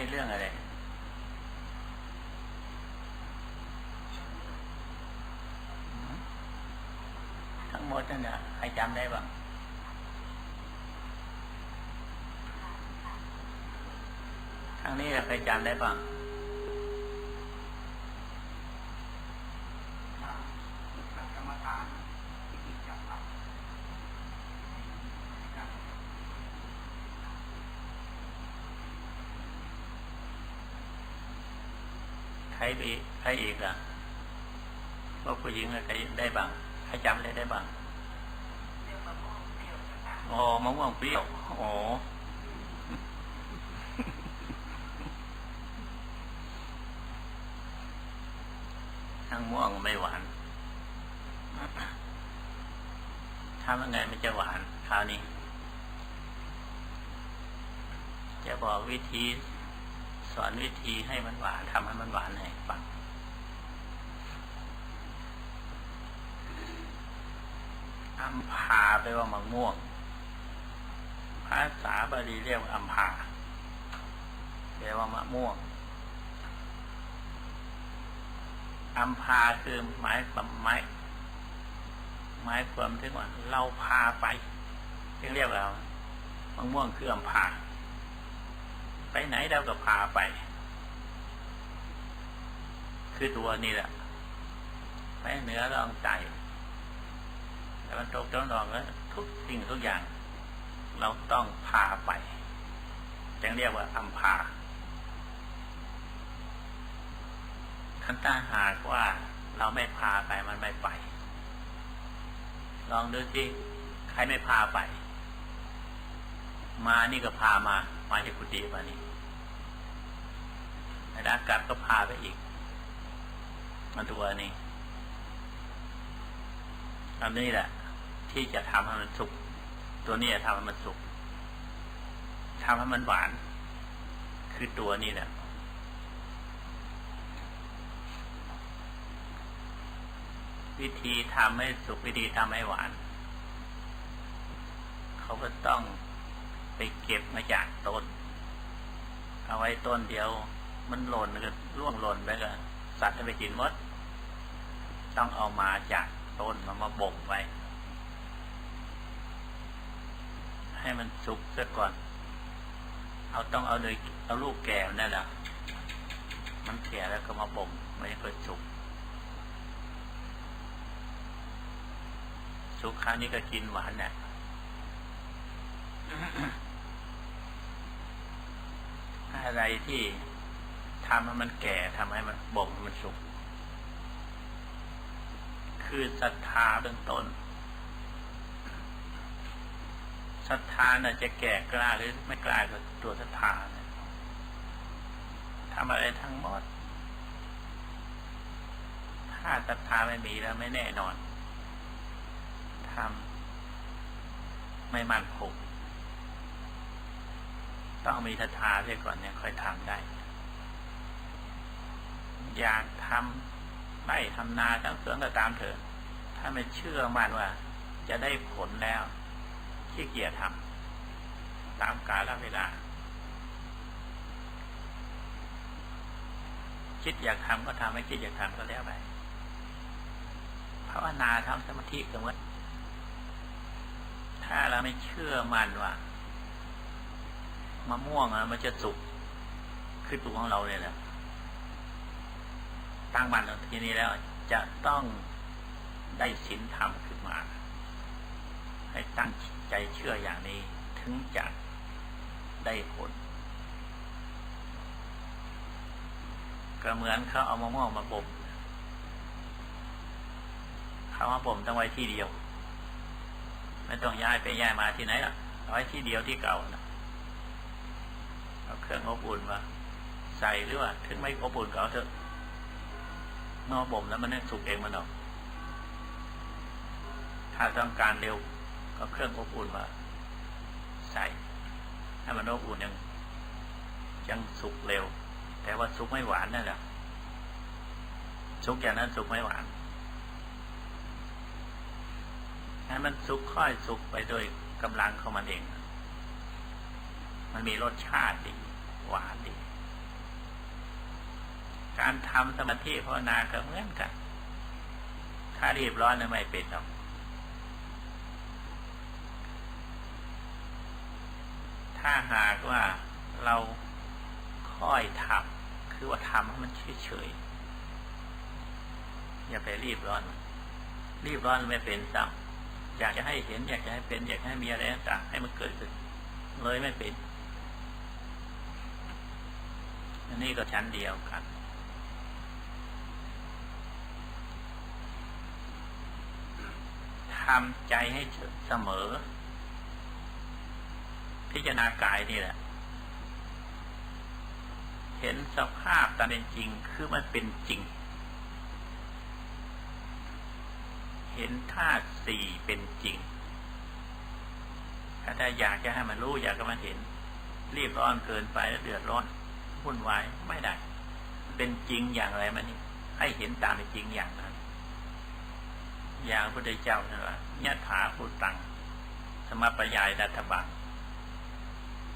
่เรื่องอะไร ทั้งหมดนั่นนะใครจำได้บ้างทางนี้ใครจำได้บ้าง กรรมฐานที่กิจจับหลัก ใครใครอีกล่ะพวกผู้หญิงอะใครได้บ้างใครจำได้ได้บ้างอ๋อมะม่วงเปรี้ยวอ๋อทั้งม่วงไม่หวานทำยังไงมันจะหวานคราวนี้ จะบอกวิธี สอนวิธีให้มันหวานทำให้มันหวานให้ฟังอัมพาแปลว่ามะม่วง ภาษาบาลีเรียกว่าอัมพาแปลว่ามะม่วง อัมพาคือหมายความหมายหมายความถึงว่าเราพาไปเรียกเรียกเรามะม่วงคืออัมพา ไปไหนเราก็พาไป คือตัวนี่แหละไปเหนือลองใจแต่มันตกต้องลองแล้วทุกสิ่งทุกอย่าง เราต้องพาไปจึงเรียกว่าอัมพาคันตาหากว่าเราไม่พาไปมันไม่ไป ลองดูสิใครไม่พาไป มานี่ก็พามา มาจากกุฏิมานี่ในด้านกลับก็พาไปอีก มาตัวนี้อันนี้แหละ ที่จะทำให้มันสุก ตัวนี้จะทำให้มันสุกทำให้มันหวาน คือตัวนี้แหละวิธีทำให้สุกวิธีทำให้หวาน เขาก็ต้อง ไปเก็บมาจากต้น เอาไว้ต้นเดียว มันหล่นก็ร่วงหล่นไปก็สัตว์จะไปกินมด ต้องเอามาจากต้นมามาบ่มไว้ ให้มันสุกซะก่อน เอาต้องเอาเลยเอาลูกแก่นั่นแหละมันแก่แล้วก็มาบ่มไม่ค่อยสุกสุกคราวนี้ก็กินหวานเนี่ย อะไรที่ทำให้มันแก่ทำให้มันบ่มให้มันสุกคือศรัทธาเบื้องต้นศรัทธาน่ะจะแก่กล้าหรือไม่กล้าก็ตัวศรัทธาเนี่ยทำอะไรทั้งหมด ถ้าศรัทธาไม่มีแล้วไม่แน่นอนทำไม่มั่นคง ต้องมีศรัทธาเสียก่อนเนี่ยค่อยทำได้ อยากทำไร่ทำนาทำสวนก็ตามเถอะ ถ้าไม่เชื่อมั่นว่า จะได้ผลแล้วขี้เกียจทำตามกาลเวลา คิดอยากทำก็ทำไม่คิดอยากทำก็แล้วไปภาวนาทำสมาธิก็เหมือนถ้าเราไม่เชื่อมั่นว่า มะม่วงอะมันจะสุกคือตัวของเราเนี่ยแหละตั้งมันทีนี้แล้ว จะต้องได้ศีลธรรมขึ้นมา ให้ตั้งใจเชื่ออย่างนี้ ถึงจะได้ผล ก็เหมือนเขาเอามะม่วงมาบ่มเขามาบ่มต้องไว้ที่เดียว ไม่ต้องย้ายไปย้ายมาที่ไหนล่ะไว้ที่เดียวที่เก่านะ เอาเครื่องอบอุ่นมาใส่หรือว่าถึงไม่อบอุ่นก็เอาเถอะเมื่อบ่มแล้วมันเนี่ยสุกเองมันออก ถ้าต้องการเร็วก็เครื่องอบอุ่นมา ใส่ให้มันอบอุ่นยังยังสุกเร็ว แต่ว่าสุกไม่หวานนั่นแหละสุกอย่างนั้นสุกไม่หวานให้มันสุกค่อยสุกไปโดยกำลังของมันเอง มันมีรสชาติดีหวานดี การทำสมาธิภาวนาก็เหมือนกัน ถ้ารีบร้อนนี่ไม่เป็นหรอกถ้าหากว่าเราค่อยทำคือว่าทำให้มันเฉยๆอย่าไปรีบร้อน รีบร้อนไม่เป็นซ้ำอยากจะให้เห็น อยากจะให้เป็น อยากให้มีอะไรต่างให้มันเกิดขึ้นเลยไม่เป็น อั นนี้ก็ชั้นเดียวกันทำใจให้เสมอ พิจารณากายนี่แหละ เห็นสภาพตามเป็นจริงคือมันเป็นจริง เห็นธาตุสี่เป็นจริงถ้าอยากจะให้มันรู้อยากจะมันเห็น รีบร้อนเกินไปแล้วเดือดร้อน วุ่นวายไม่ได้ เป็นจริงอย่างไรมันนี่ให้เห็นตามเป็นจริงอย่างนั้น อย่างพระเจ้านั่นแหละยะถาภูตัง สมปยายดัตถบัง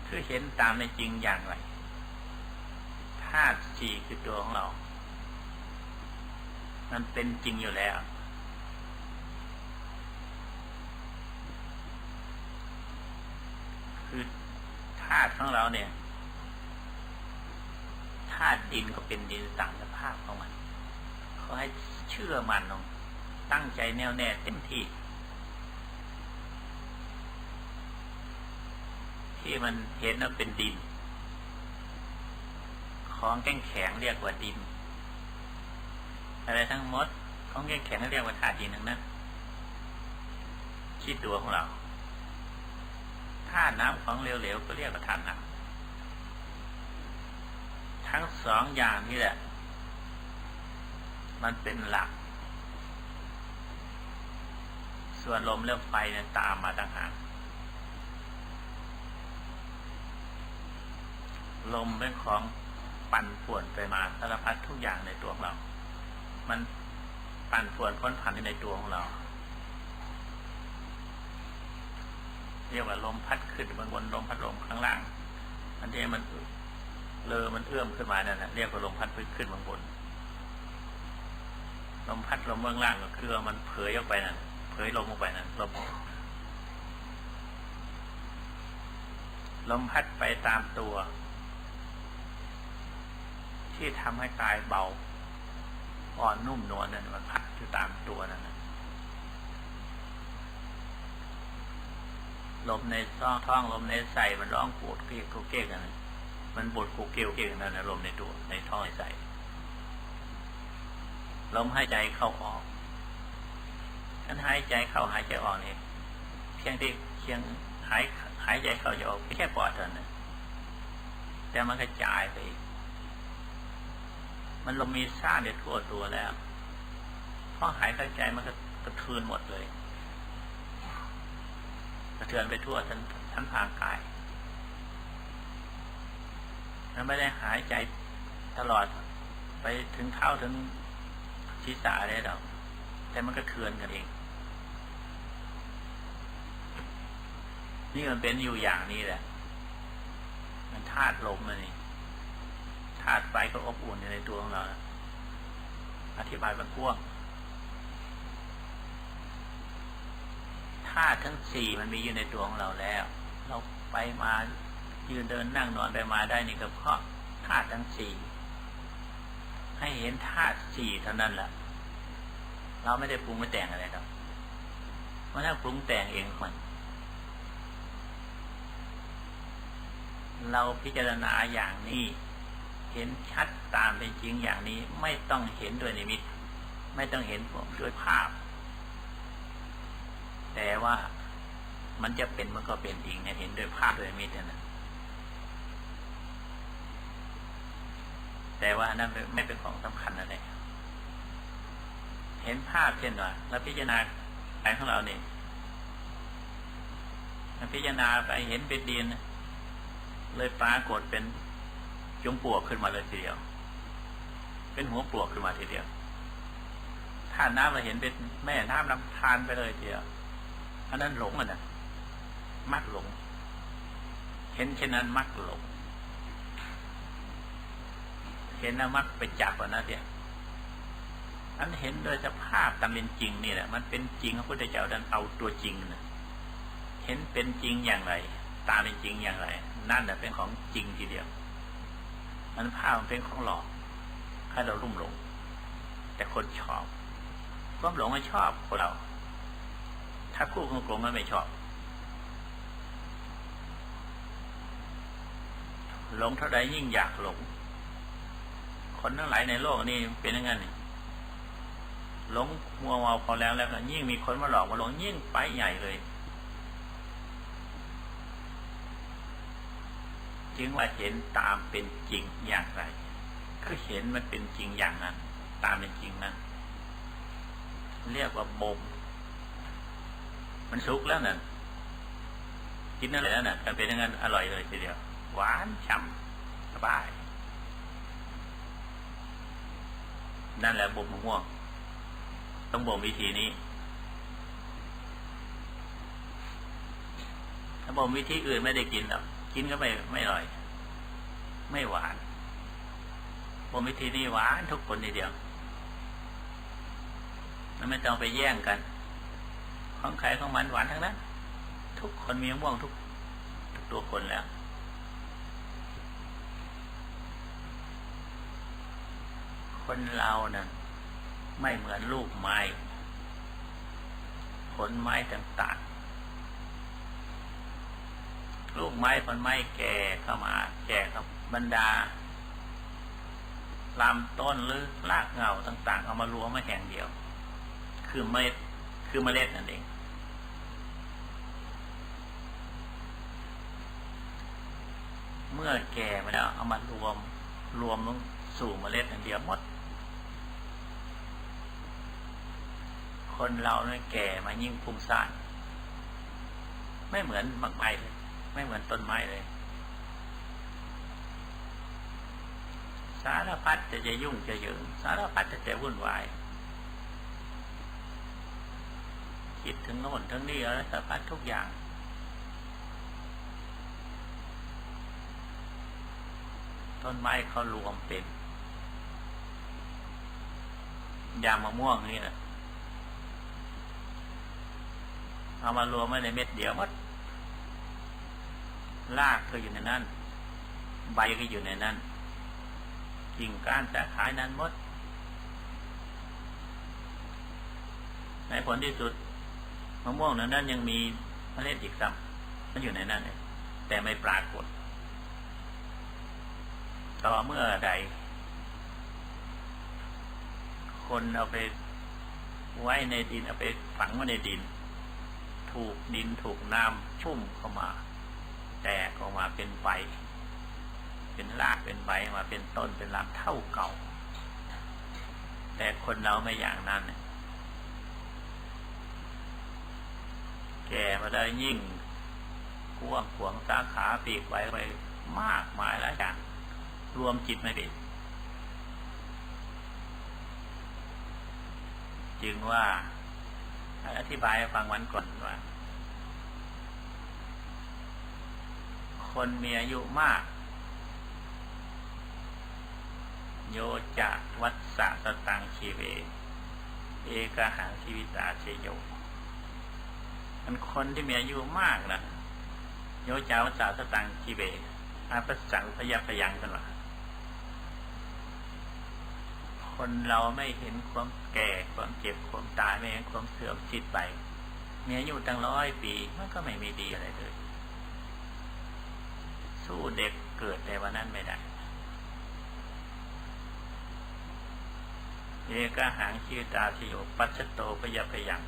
คือเห็นตามในจริงอย่างไรธาตุสี่คือตัวของเรา มันเป็นจริงอยู่แล้ว คือธาตุของเราเนี่ย ธาตุดินก็เป็นดินตามสภาพของมันเขาให้เชื่อมันลงตั้งใจแน่วแน่เต็มที่ ที่มันเห็นว่าเป็นดิน ของแข็งแข็งเรียกว่าดิน อะไรทั้งหมด ของแข็งแข็งเรียกว่าธาตุดินทั้งนั้นที่ตัวของเราธาตุน้ำของเหลวๆก็เรียกว่าธาตุน้ำ ทั้งสองอย่างนี่แหละ มันเป็นหลัก ส่วนลมเรื่องไฟเนี่ยตามมาต่างหากลมเป็นของปั่นป่วนไปมาสารพัดทุกอย่างในตัวของเรา มันปั่นป่วนพ้นผันในตัวของเรา เรียกว่าลมพัดขึ้นบนบนลมพัดลมข้างล่าง อันที่มัน เลอมันเอื้อมขึ้นมานั่นะเรียกว่าลมพัดขึ้นบนบนลมพัดลมเบื้องล่างก็คือมันเผยออกไปนั่นเผยลมออกไปนั่นลมลมพัดไปตามตัว ที่ทำให้กายเบาอ่อนนุ่มนวลนั่นมันพัดอยู่ตามตัวนั่นนะลมในซ่องท้องลมในใส่มันร้องปวดเกี้ยกเกี้ยกันนะ มันบดกูเกี้ยวเกี้ยกันนั่นนะลมในตัวในท้องในใส่ลมหายใจเข้าออกการหายใจเข้าหายใจออกนี่เพียงที่เพียงหายหายใจเข้าจะออกแค่ปอดเท่านั้นแต่มันกระจายไป มันลมมีซ่านในทั่วตัวแล้วพอหายใจมันก็กระเทือนหมดเลย กระเทือนไปทั่วทั้งทั้งทางกาย มันไม่ได้หายใจตลอด ไปถึงเท้าถึงศีรษะได้หรอกแต่มันก็เทือนกันเอง นี่มันเป็นอยู่อย่างนี้แหละ มันธาตุลมมันนี่ธาตุไฟก็อบอุ่นอยู่ในตัวของเรา อธิบายมันกว้างธาตุทั้งสี่มันมีอยู่ในตัวของเราแล้ว เราไปมา ยืนเดินนั่งนอนไปมาได้นี่ก็เพราะธาตุทั้งสี่ให้เห็นธาตุสี่เท่านั้นแหละเราไม่ได้ปรุงไม่แต่งอะไรครับมันถ้าปรุงแต่งเองมันเราพิจารณาอย่างนี้ เห็นชัดตามเป็นจริงอย่างนี้ ไม่ต้องเห็นด้วยนิมิต ไม่ต้องเห็นด้วยภาพ แต่ว่ามันจะเป็นมันก็เป็นจริงเนี่ยเห็นด้วยภาพด้วยนิมิตนะ แต่ว่านั่นไม่เป็นของสำคัญอะไรเห็นภาพเช่นว่าเราพิจารณาไปของเราเนี่ยพิจารณาไปเห็นเป็นดินเลยปรากฏเป็นจงปลวกขึ้นมาเลยทีเดียว เป็นหัวปลวกขึ้นมาทีเดียว ถ้าน้ำเราเห็นเป็นแม่น้ำลำธารไปเลยทีเดียวอันนั้นหลงอะนะมักหลง เห็นเช่นนั้นมักหลง เห็นแล้วมักไปจับก่อนนะเดียวอันเห็นโดยสภาพตามเป็นจริงนี่แหละ มันเป็นจริงพระพุทธเจ้าดันเอาตัวจริงนะเห็นเป็นจริงอย่างไร ตามเป็นจริงอย่างไร นั่นแหละเป็นของจริงทีเดียว มันภาพมันเป็นของหลอกให้เรารุ่มหลง แต่คนชอบความหลงไม่ชอบคนเรา ถ้าคู่ของกลมมันไม่ชอบหลงเท่าใดยิ่งอยากหลง คนทั้งหลายในโลกนี่เป็นย่างนั้นนี่หลงมัวเมาพอแล้วแล้วก็ยิ่งมีคนมาหลอกมาหลงยิ่งไปใหญ่เลย จึงว่าเห็นตามเป็นจริงอย่างไรคือเห็นมันเป็นจริงอย่างนั้น ตามเป็นจริงนั้นเรียกว่าบ่มมันสุกแล้วนั่นกินนั่นแหละนั่นน่ะมันเป็นอย่างนั้นอร่อยเลยทีเดียว หวานฉ่ำสบาย นั่นแหละบ่มมะม่วง ต้องบ่มวิธีนี้ ถ้าบ่มวิธีอื่นไม่ได้กินหรอกกินก็ไม่ไม่อร่อย ไม่หวานบ่มวิธีนี้หวานทุกคนทีเดียวมันไม่ต้องไปแย่งกัน ของใครของมันหวานทั้งนั้น ทุกคนมีมะม่วงทุกทุกตัวคนแล้ว คนเรานะ่ะไม่เหมือนลูกไม้ ผลไม้ต่างๆ ลูกไม้ผลไม้แก่เข้ามา แก่กับบรรดาลำต้นหรือรากเหงาต่าง ๆ เอามารวมมาแห่งเดียว คือเมล็ดคือเมล็ดนั่นเอง เมื่อแก่มาแล้วเอามารวมรวมลงสู่เมล็ดอันเดียวหมด คนเราเนี่ยแก่มายิ่งพุ่งซ่านไม่เหมือนมักไม้เลย ไม่เหมือนต้นไม้เลย สารพัดจะจะยุ่งจะเยิงสารพัดจะจะวุ่นวายคิดถึงโน่นถึงนี่อะไรสารพัดทุกอย่างต้นไม้เขารวมเป็นยางมะม่วงนี่แหละ เอามารวมไว้ในเม็ดเดียวหมดรากก็อยู่ในนั้น ใบก็อยู่ในนั้นกิ่งก้านแต่ขายนั้นหมด ในผลที่สุดมะม่วงนั้นนั้นยังมีเมล็ดอีกซ้ำมันอยู่ในนั้นเลยแต่ไม่ปรากฏ ต่อเมื่อใด คนเอาไปไว้ในดินเอาไปฝังไว้ในดิน ถูกดินถูกน้ำชุ่มเข้ามา แตกออกมาเป็นใบเป็นรากเป็นใบมาเป็นต้นเป็นลำเท่าเก่า แต่คนเราไม่อย่างนั้นแก่มาได้ยิ่งกว้างขวางสาขาปีกไว้ไปมากมายหลายอย่างรวมจิตไม่เป็นจึงว่า อธิบายฟังวันก่อนว่า คนมีอายุมาก โยจะวัดสะสตังชีเว เอกหังชีวิตาเชโยมันคนที่มีอายุมากนะโยจาวัดสะสตังชีเวอาปัสสังพยัพยังกันว่า คนเราไม่เห็นความแก่ความเจ็บความตายไม่เห็นความเสื่อมสิ้นไปมีอายุตั้งร้อยปีมันก็ไม่มีดีอะไรเลย สู้เด็กเกิดในวันนั้นไม่ได้เอกหางชีตาชโยปัชโตพยาพยัง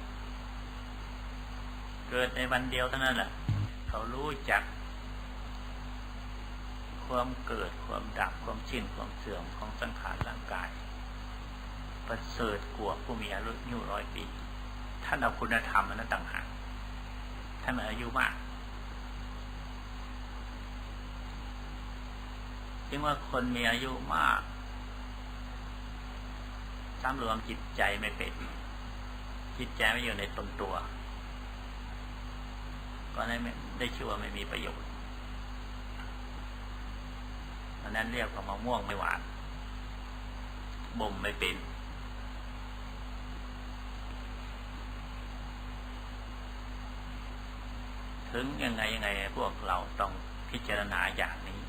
เกิดในวันเดียวเท่านั้นแหละเขารู้จัก ความเกิดความดับความชินความเสื่อมของสังขารร่างกาย ประเสริฐกว่าผู้มีอายุร้อยปี ท่านเอาคุณธรรมอันนั้นต่างหากท่านอายุมากจึงว่าคนมีอายุมากสำรวมจิตใจไม่เป็น จิตใจไม่อยู่ในตนตัว ก็ได้ไม่ได้ชื่อว่าไม่มีประโยชน์เพราะนั้นเรียกว่ามะม่วงไม่หวานบ่มไม่เป็น ถึงยังไงยังไงพวกเราต้องพิจารณาอย่างนี้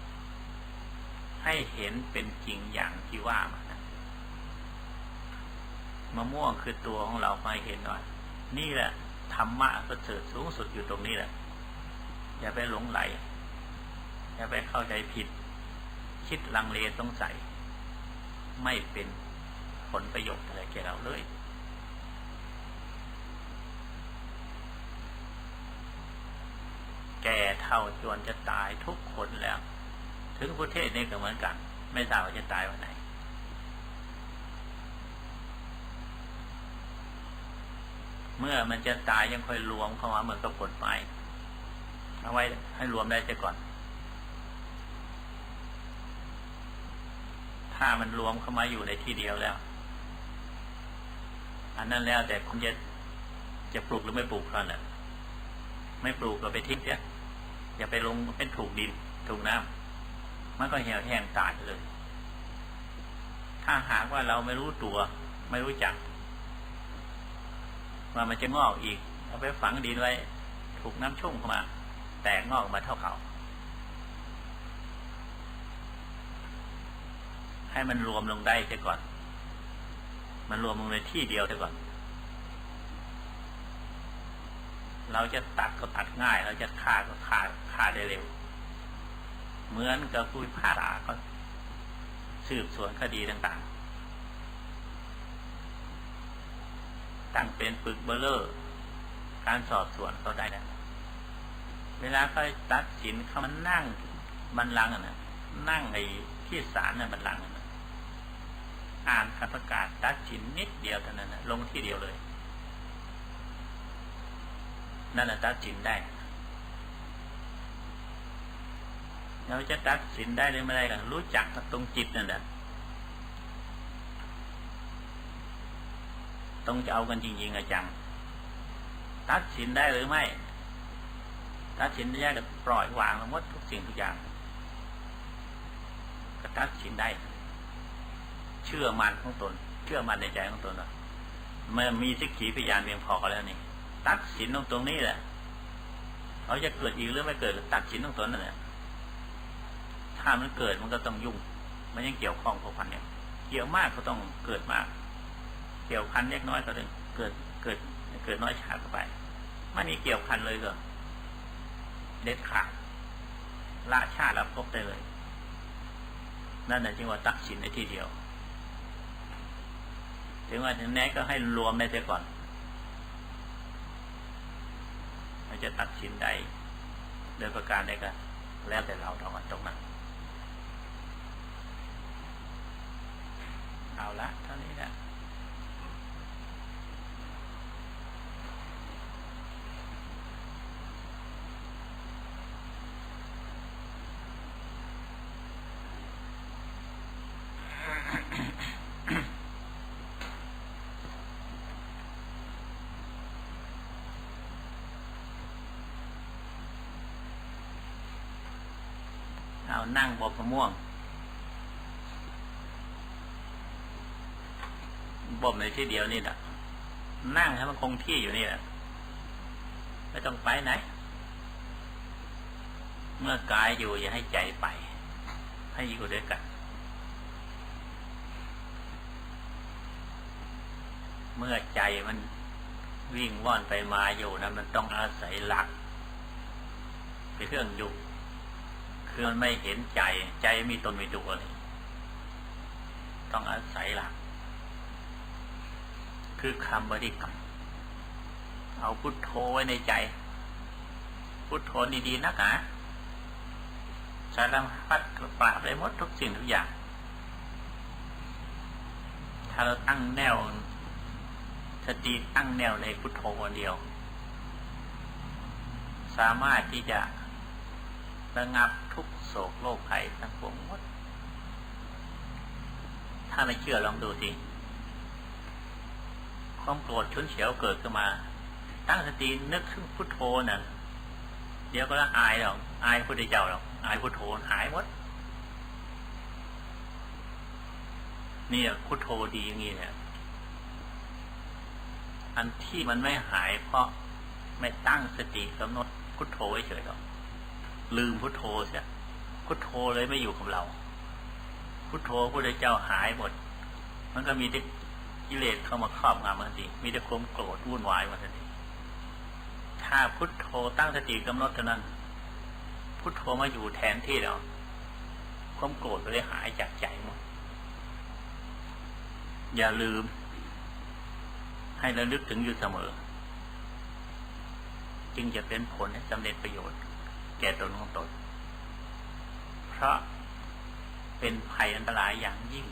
ให้เห็นเป็นจริงอย่างที่ว่ามานะมะม่วงคือตัวของเราให้เห็นว่านี่แหละธรรมะประเสริฐสูงสุดอยู่ตรงนี้แหละ อย่าไปหลงไหล อย่าไปเข้าใจผิด คิดลังเลสงสัย ไม่เป็นผลประโยชน์อะไรแก่เราเลย แก่เท่าจวนจะตายทุกคนแล้ว ถึงประเทศนี้ก็เหมือนกัน ไม่ทราบว่าจะตายวันไหนเมื่อมันจะตายยังค่อยรวมเข้ามาเหมือนกับกฎหมายเอาไว้ให้รวมได้เสียก่อน ถ้ามันรวมเข้ามาอยู่ในที่เดียวแล้ว อันนั้นแล้วแต่คุณจะจะปลูกหรือไม่ปลูกเท่านั้นแหละไม่ปลูกก็ไปทิ้งเสีย อย่าไปลงเป็นถูกดิน ถูกน้ำมันก็เหี่ยวแห้งตายเลย ถ้าหากว่าเราไม่รู้ตัว ไม่รู้จักว่ามันจะงอกอีก เอาไปฝังดินไว้ ถูกน้ำชุ่มเข้ามา แตกงอกมาเท่าเขาให้มันรวมลงได้เสียก่อน มันรวมลงในที่เดียวเสียก่อน เราจะตัดก็ตัดง่าย เราจะฆ่าก็ฆ่าฆ่าได้เร็ว เหมือนกับผู้พิพากษาก็สืบสวนคดีต่างๆ ตั้งเป็นปึกเบลเลอร์ การสอบสวนเขาได้แล้วเวลาเขาตัดสินเขามันนั่งบันลังก์อะนะนั่งไอ้ที่ศาลน่ะบันลังก์อะนะอ่านคำประกาศตัดสินนิดเดียวเท่านั้นนะลงที่เดียวเลย นั่นแหละตัดสินได้ เราจะตัดสินได้หรือไม่ได้กันรู้จักตรงจิตนั่นแหละต้องจะเอากันจริงๆอะจัง ตัดสินได้หรือไม่ ตัดสินได้ก็ปล่อยวางหมดทุกสิ่งทุกอย่าง ก็ตัดสินได้ เชื่อมันของตน เชื่อมันในใจของตนว่าเมื่อมีสิกขีพยานเพียงพอแล้วนี่ ตัดสินตรงตรงนี้แหละเขาจะเกิดอีกหรือไม่เกิดตัดสินตรงตนนั่นแหละถ้ามันเกิดมันก็ต้องยุ่ง มันยังเกี่ยวข้องพัวพันเนี่ย เกี่ยวมากก็ต้องเกิดมาก เกี่ยวพันเล็กน้อยก็ต้องเกิดเกิดเกิดน้อยช้าเข้าไปไม่มีเกี่ยวพันเลยก็เด็ดขาดละชาติละภพได้เลย นั่นแหละจึงว่าตัดสินในที่เดียว ถึงว่าถึงแม้ก็ให้รวมได้เสียก่อน จะตัดสินใดโดยประการใดก็แล้วแต่เราตรงตรงนั้นเอาละเท่านี้แหละ อานั่งบอกมะม่วงบ่มในที่เดียวนี่แหละนั่งให้มันคงที่อยู่นี่แหละไม่ต้องไปไหน เมื่อกายอยู่อย่าให้ใจไป ให้อยู่ด้วยกัน เมื่อใจมันวิ่งว่อนไปมาอยู่นะมันต้องอาศัยหลักเป็นเครื่องอยู่ คือมันไม่เห็นใจ ใจมีตนมีตัวเลยต้องอาศัยหลัก คือคำบริกรรมเอาพุทโธไว้ในใจ พุทโธดีๆนักหนาสารพัดปราบได้หมดทุกสิ่งทุกอย่าง ถ้าเราตั้งแนวสติตั้งแนวในพุทโธคนเดียว สามารถที่จะ ระงับทุกโศกโรคภัยทั้งปวงหมด ถ้าไม่เชื่อลองดูสิความโกรธชุนเฉียวเกิดขึ้นมา ตั้งสตินึกถึงพุทโธน่ะเดี๋ยวก็ละอายหรอกอายพุทธเจ้าหรอกอายพุทโธหายหมดเนี่ยพุทโธดีอย่างนี้เนี่ยอันที่มันไม่หายเพราะไม่ตั้งสติกำหนดพุทโธไว้เฉยหรอก ลืมพุทโธเสียพุทโธเลยไม่อยู่กับเรา พุทโธพระพุทธเจ้าหายหมด มันก็มีแต่กิเลสเข้ามาครอบงำมันทีมีแต่ความโกรธวุ่นวายมันทีถ้าพุทโธตั้งสติกำหนดเท่านั้น พุทโธมาอยู่แทนที่เราความโกรธก็เลยหายจากใจหมด อย่าลืม ให้ระลึกถึงอยู่เสมอ จึงจะเป็นผลให้สำเร็จประโยชน์ แก่ตนของตน เพราะเป็นภัยอันตรายอย่างยิ่ง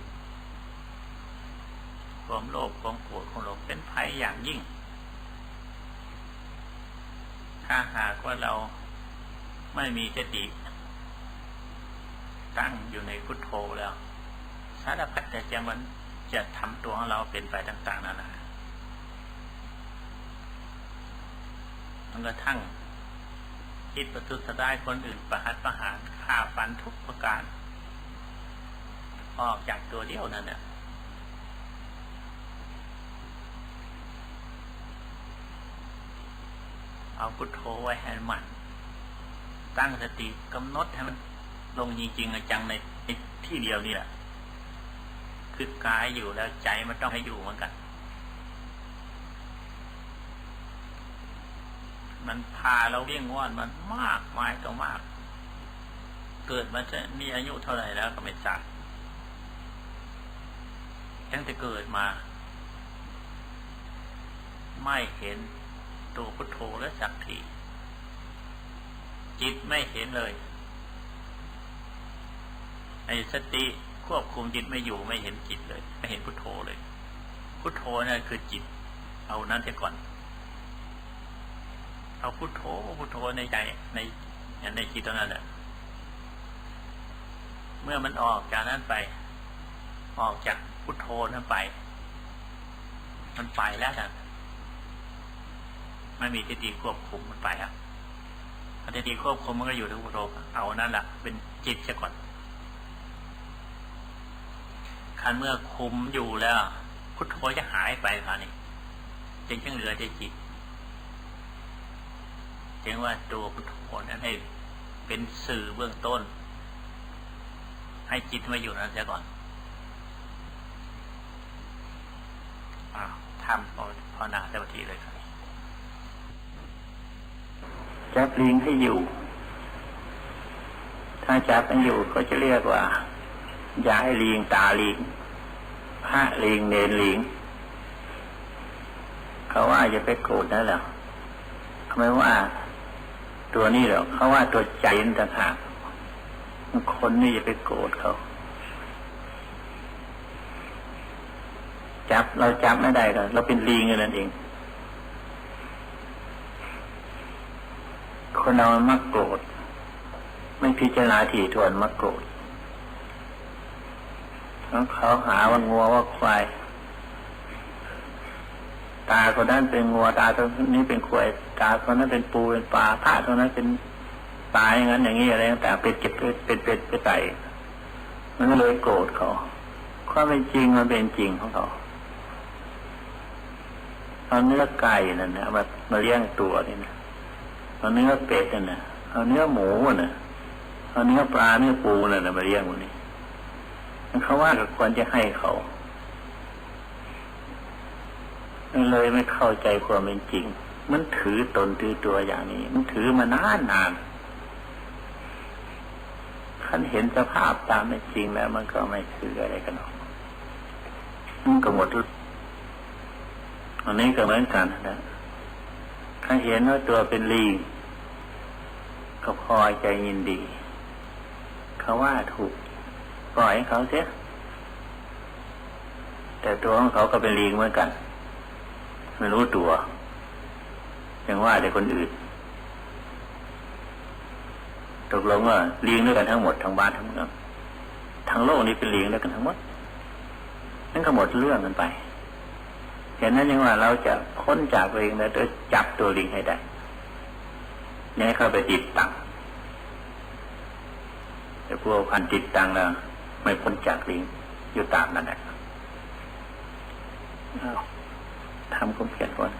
ความโลภความโกรธของเราเป็นภัยอย่างยิ่ง ถ้าหากว่าเราไม่มีสติตั้งอยู่ในพุทโธแล้วสารพัดแต่จะมันจะทำตัวของเราเป็นไปต่าง ๆนานามันกระทั่ง คิดประทุษร้ายคนอื่นประหัตประหารฆ่าฟันทุกประการ ออกจากตัวเดียวนั่นเนี่ยเอาพุทโธไว้ให้มัน ตั้งสติกำหนดให้มันลงจริงๆจังในที่เดียวนี่แหละคือกายอยู่แล้วใจมันต้องให้อยู่เหมือนกัน มันพาเราเลี้ยงว่อนมันมากมายต่อมาก เกิดมาจะมีอายุเท่าไหร่แล้วก็ไม่ทราบตั้งแต่เกิดมา ไม่เห็นตัวพุทโธและสักทีจิตไม่เห็นเลยไอ้สติควบคุมจิตไม่อยู่ไม่เห็นจิตเลย ไม่เห็นพุทโธเลย พุทโธนั่นคือจิต เอานั้นเสียก่อน เอาพุทโธพุทโธในใจในในจิตตรงนั้นแหละเมื่อมันออกจากนั้นไป ออกจากพุทโธนั้นไป มันไปแล้วนะไม่มีสติควบคุมมันไปอะสติควบคุมมันก็อยู่ที่พุทโธเอานั่นแหละเป็นจิตเสียก่อนคันเมื่อคุมอยู่แล้ว พุทโธจะหายไปค่ะนี่จึงจึงเหลือแต่จิต จึงว่าตัวพุทโธนั้นให้เป็นสื่อเบื้องต้น ให้จิตมาอยู่นั้นเสียก่อนอทำภาวนาสมาธิเลยครับจับลิงให้อยู่ ถ้าจับมันอยู่ก็จะเรียกว่าย้ายลิงตาลิงพระลิงเนนลิงเขาว่าอย่าไปโกรธนั่นแหละไม่ว่า ตัวนี้หรอกเขาว่าตัวใจนั่นต่างหากคนนี่อย่าไปโกรธเขา จับเราจับไม่ได้หรอกเราเป็นลิงนั่นเอง คนเรามักโกรธไม่พิจารณาถี่ถ้วนมักโกรธเขาหาว่างัวว่าควาย ตาคนนั้นเป็นงัวตาตัวนี้เป็นควายตาคนนั้นเป็นปูเป็นปลาพระตัวนั้นเป็นปลาอย่างนั้นอย่างนี้อะไรต่างๆเป็นเก็บเป็นเป็ดเป็นไก่มันก็เลยโกรธเขาความเป็นจริงมันเป็นจริงของเขาเอาเนื้อไก่นั่นนะมามาเลี้ยงตัวนี่นะเอาเนื้อเป็ดนั่นนะเอาเนื้อหมูน่ะเอาเนื้อปลาเนื้อปูนั่นนะมาเลี้ยงวันนี้เขาว่าก็ควรจะให้เขา เลยไม่เข้าใจความเป็นจริง มันถือตนถือตัวอย่างนี้ มันถือมานานนานขันเห็นสภาพตามเป็นจริงแล้วมันก็ไม่ถืออะไรกันหรอกมันก็หมดอันนี้ก็เหมือนกันนะถ้าเห็นว่าตัวเป็นลิงก็พอใจยินดี เขาว่าถูกปล่อยให้เขาเสียแต่ตัวของเขาก็เป็นลิงเหมือนกัน ไม่รู้ตัว ยังว่าแต่คนอื่น ตกลงว่าเลิงด้วยกันทั้งหมดทั้งบ้านทั้งเมืองทั้งโลกนี้เป็นเลิงด้วยกันทั้งหมดนั่นก็หมดเรื่องกันไปเห็นนั้นยังว่าเราจะพ้นจากลิงแล้วจะจับตัวลิงให้ได้ยังให้เข้าไปติดตังแต่พวกพันติดตังแล้วไม่พ้นจากลิงอยู่ตามนั่นแหละ ทำความเพียรก่อน